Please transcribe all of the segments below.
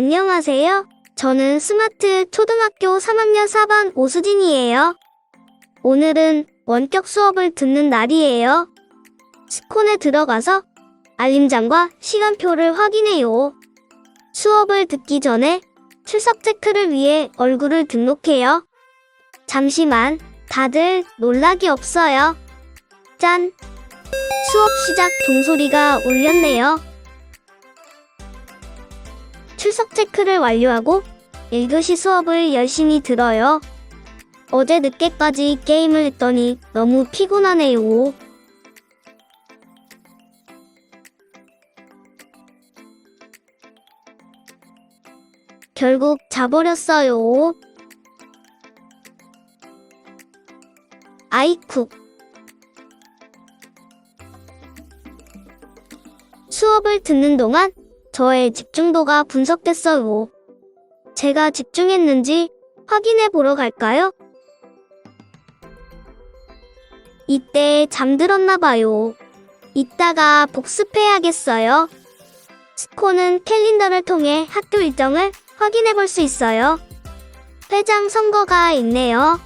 안녕하세요. 저는 스마트 초등학교 3학년 4반 오수진이에요. 오늘은 원격 수업을 듣는 날이에요. 스콘에 들어가서 알림장과 시간표를 확인해요. 수업을 듣기 전에 출석 체크를 위해 얼굴을 등록해요. 잠시만, 다들 놀락이 없어요. 짠! 수업 시작 동소리가 울렸네요. 출석 체크를 완료하고 1교시 수업을 열심히 들어요. 어제 늦게까지 게임을 했더니 너무 피곤하네요. 결국 자버렸어요. 아이쿠. 수업을 듣는 동안 저의 집중도가 분석됐어요. 제가 집중했는지 확인해 보러 갈까요? 이때 잠들었나 봐요. 이따가 복습해야겠어요. 스코는 캘린더를 통해 학교 일정을 확인해 볼 수 있어요. 회장 선거가 있네요.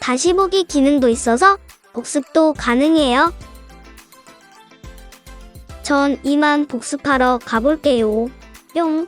다시 보기 기능도 있어서 복습도 가능해요. 전 이만 복습하러 가볼게요. 뿅.